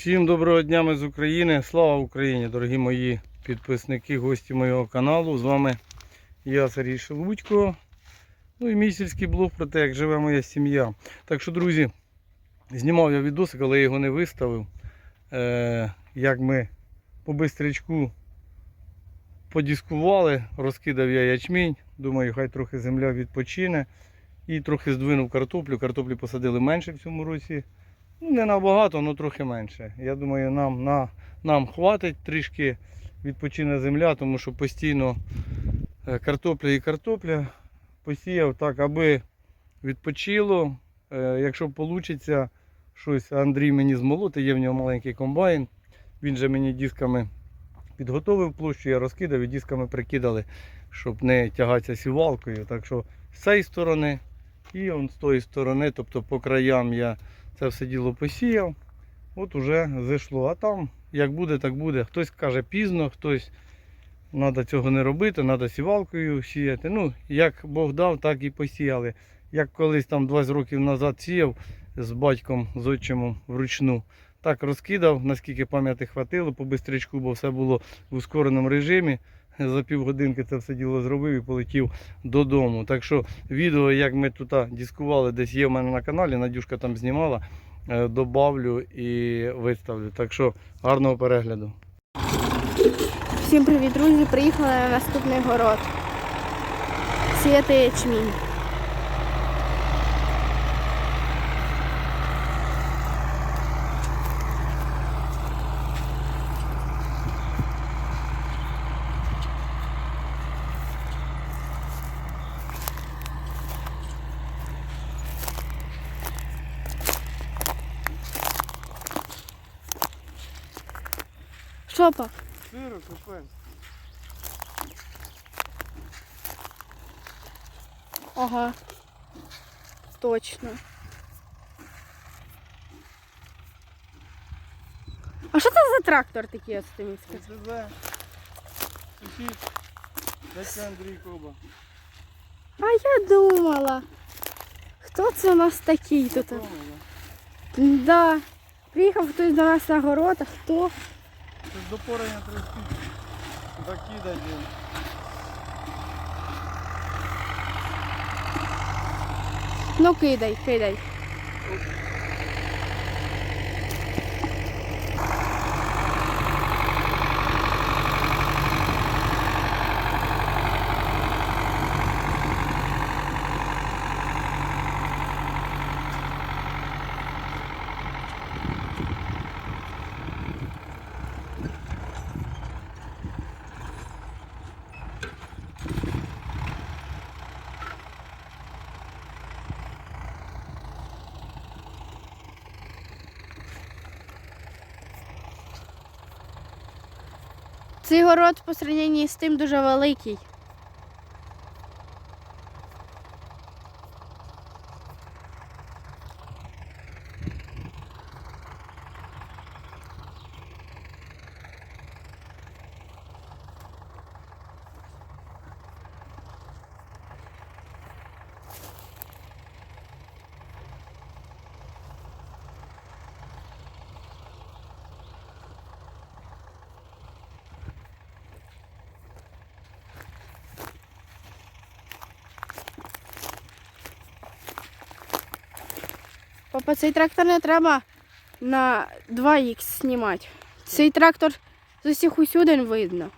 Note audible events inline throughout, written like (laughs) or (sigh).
Всім доброго дня ми з України. Слава Україні, дорогі мої підписники, гості моєго каналу. З вами я Сергій Шелудько. Ну і мій сільський блог про те, як живе моя сім'я. Так що, друзі, знімав я відосик, але я його не виставив. Е, як ми по бистрячку подіскували, розкидав я ячмінь. Думаю, хай трохи земля відпочине. І трохи здвинув картоплю. Картоплі посадили менше в цьому році. Ну, не набагато, але трохи менше. Я думаю, нам, на, нам хватить трішки відпочине земля, тому що постійно е, картопля і картопля посіяв так, аби відпочило. Е, Якщо вийде щось, Андрій мені змолоти, є в нього маленький комбайн. Він же мені дисками підготовив площу, я розкидав і дисками прикидали, щоб не тягатися сівалкою. Так що з цієї сторони і з тої сторони, тобто по краям я це все діло посіяв. От уже зайшло. А там як буде, так буде. Хтось каже пізно, хтось треба цього не робити, треба сівалкою сіяти. Ну, як Бог дав, так і посіяли. Як колись там 20 років назад сіяв з батьком, з отчимом вручну. Так розкидав, наскільки пам'яті хватило по бистрячку, бо все було в ускореному режимі. (laughs) За півгодинки це все діло зробив і полетів додому. Так що відео, як ми тут дискували, десь є в мене на каналі, Надюшка там знімала, е, добавлю і виставлю. Так що гарного перегляду. Всім привіт, друзі! Приїхали на наступний город. Сіяти ячмінь. Що па? Сиро, купе. Ага. Точно. А що це за трактор такий от стоїть? СТЗ. Сусід. Дядька Андрій Коба. А я думала. Хто це у нас такий тут? Да. Приїхав хтось до нас на город, а хто? Це до порання трохи закидати. Ну кидай, кидай. Цей город по сравненні з тим дуже великий. Папа, цей трактор не треба на 2х знімати. Цей трактор з усіх усюдин видно.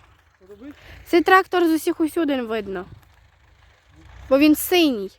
Цей трактор з усіх усюдин видно. Бо він синій.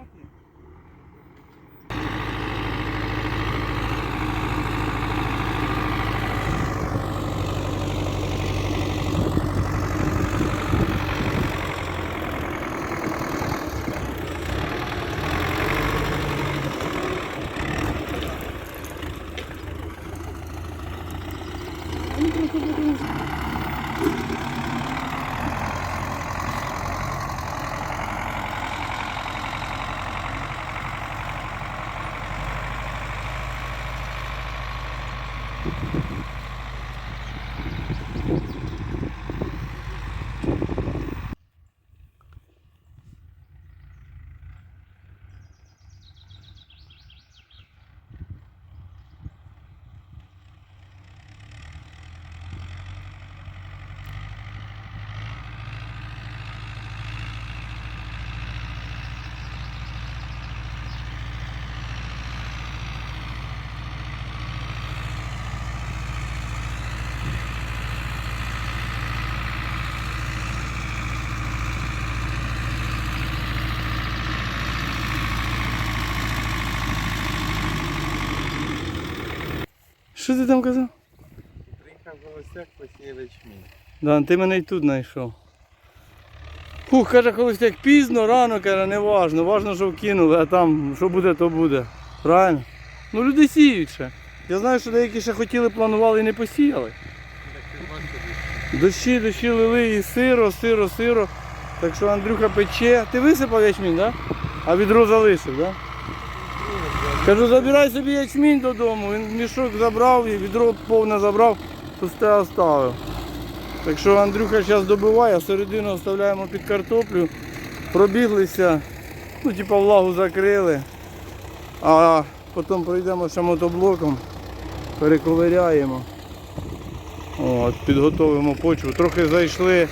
talking. Що ти там казав? Приїхав в гостях посіяв ячмінь. Да, ти мене й тут знайшов. Фух, каже, колись як пізно, рано, каже, не важно. Важно, що вкинули, а там що буде, то буде. Правильно? Ну люди сіють ще. Я знаю, що деякі ще хотіли, планували і не посіяли. Дощі, дощі лили і сиро, сиро, сиро. Так що Андрюха пече. Ти висипав ячмінь, так? Да? А відро залишив, так? Да? Кажу, забирай собі ячмінь додому. Він мішок забрав і відро повне забрав, пусте оставив. Так що Андрюха зараз добиває, середину оставляємо під картоплю. Пробіглися, ну типа влагу закрили. А потім пройдемо ще мотоблоком, перековиряємо. От, підготовимо почву. Трохи зайшли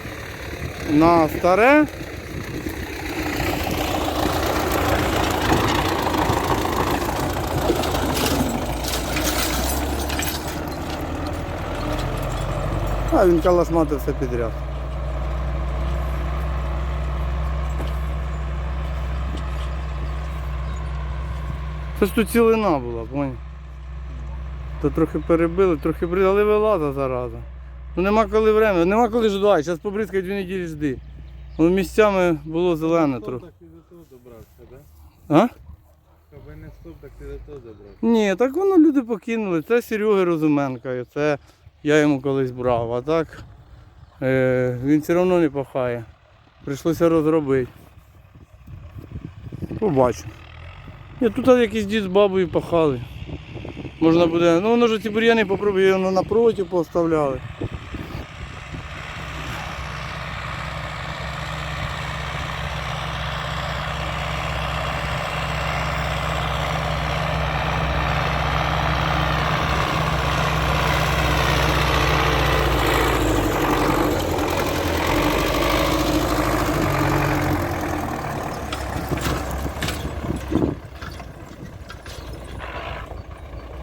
на старе. А він калашматив все підряд. Це ж тут цілина була, поняв? То трохи перебили, трохи брили, але вилаза зараза. Ну нема коли время, нема коли ждати, зараз побризкають дві неділі жди. Воно місцями було зелене трохи. так ти до того добрався, так? А? Аби не стоп, так ти до того добрався. Ні, так воно люди покинули. Це Серега Розуменка, це я йому колись брав, а так е, він все одно не пахає. Прийшлося розробити. Побачу. Я тут якийсь дід з бабою пахали. Можна буде. Ну воно ж ці бур'яни попробую, воно напроти поставляли.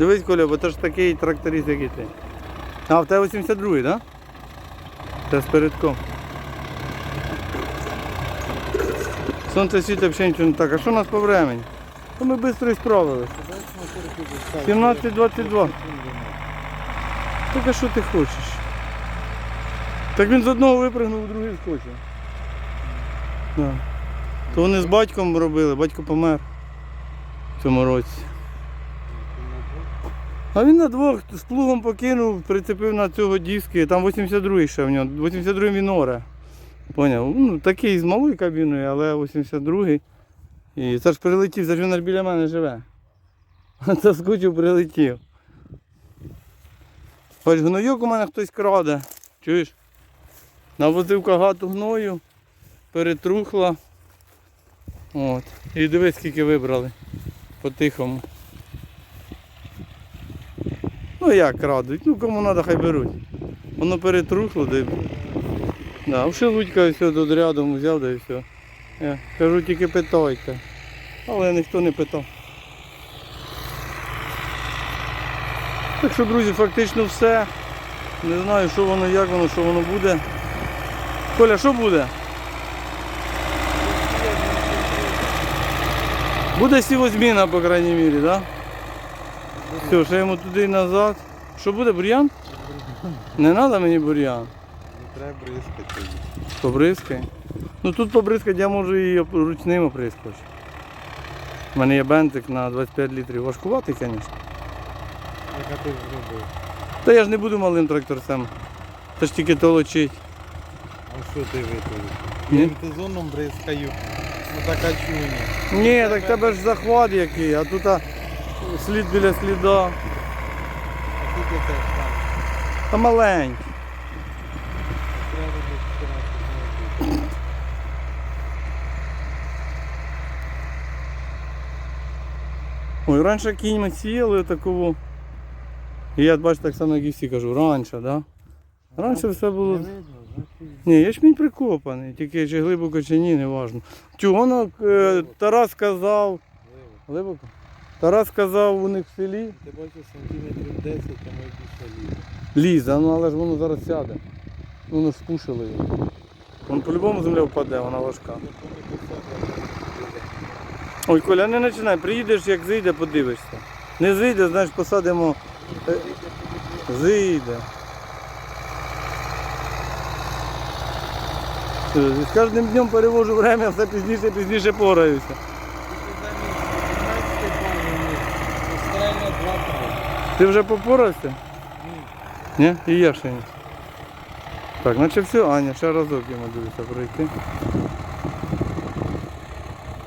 Дивись, Коля, бо це ж такий тракторист, як і ти. А, в тебе 82-й, так? Це з передком. Сонце світить взагалі нічого не так. А що у нас по времени? То ми швидко і справились. 17.22. Так а що ти хочеш? Так він з одного випрыгнув, у другий скочив. Да. То вони з батьком робили, батько помер в цьому році. А він на двох з плугом покинув, прицепив на цього диски, там 82-й ще в нього, 82-й він. Поняв? Ну, такий з малою кабіною, але 82-й. І це ж прилетів, ж він біля мене живе. А це скучив, прилетів. Хоч гнойок у мене хтось краде. Чуєш? Навозив кагату гною, перетрухла. От. І дивись, скільки вибрали. По-тихому. Ну як крадуть, ну кому треба, хай беруть. Воно перетрухло, де. Да, вшилудька все тут рядом взяв, да і все. Я кажу, тільки питайте. Але ніхто не питав. Так що, друзі, фактично все. Не знаю, що воно, як воно, що воно буде. Коля, що буде? Буде сівозміна, по крайній мірі, так? Да? Все, ще йому туди і назад. Що буде, бур'ян? Не треба мені бур'ян. Не треба бризкати. Побризкай. Ну тут побризкати я можу і ручним оприскувати. У мене є бентик на 25 літрів. Важкуватий, звісно. Яка ти зробив? Та я ж не буду малим тракторцем. Це ж тільки толочить. А що ти? Ні. Я МТ-зоном бризкаю. Ну така чуня. Ні, так тебе ж захват який, а тут а, слід біля сліда. А скільки це там? Та маленький. Треба до 14 знайти. Ой, раніше кіньми сіяли такого. І я бачу так само, як і всі кажу, раніше, да? Раніше все було. видно, значить. Ні, ячмінь прикопаний, тільки чи глибоко чи ні, не важно. Чого е, Тарас сказав. Глибоко? Тарас сказав у них в селі. Ти бачиш сантиметрів 10, а ми більше лізе. Ліза, ну але ж воно зараз сяде. Не спушили його. Вон по-любому земля впаде, вона важка. Ой, Коля, не починай, приїдеш, як зійде, подивишся. Не зійде, знаєш, посадимо. Е, Зійде. З кожним днем перевожу время, все пізніше, пізніше пораюся. Ти вже попорався? Ні? Ні? І я ще ні. Так, наче все, Аня, ще разок йому дивиться пройти.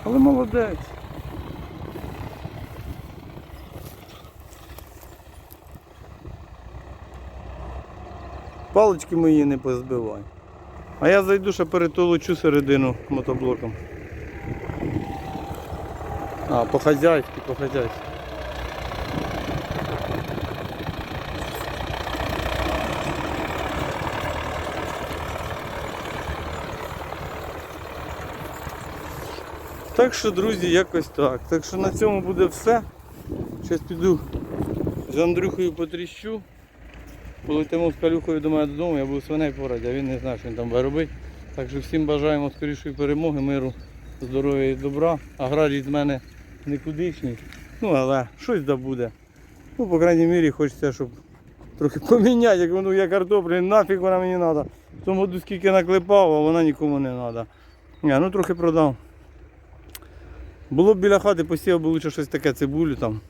Але молодець. Палички мої не позбивай. А я зайду ще перетолочу середину мотоблоком. А, по-хазяйськи, по-хазяйськи. Так що, друзі, якось так. Так що на цьому буде все. Зараз піду з Андрюхою потріщу. Полетимо з Калюхою до мене додому, я був свиней пораді, а він не знає, що він там буде робити. Так що всім бажаємо скорішої перемоги, миру, здоров'я і добра. Аграрій з мене нікудишній. Ну, але щось да буде. Ну, по крайній мірі, хочеться, щоб трохи поміняти, як воно я картоплю, нафіг вона мені треба. В тому году скільки наклепав, а вона нікому не треба. Ні, ну трохи продав. Було б біля хати, посіяв би лучше щось таке цибулю там.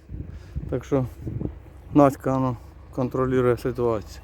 Так що Наська ну, контролює ситуацію.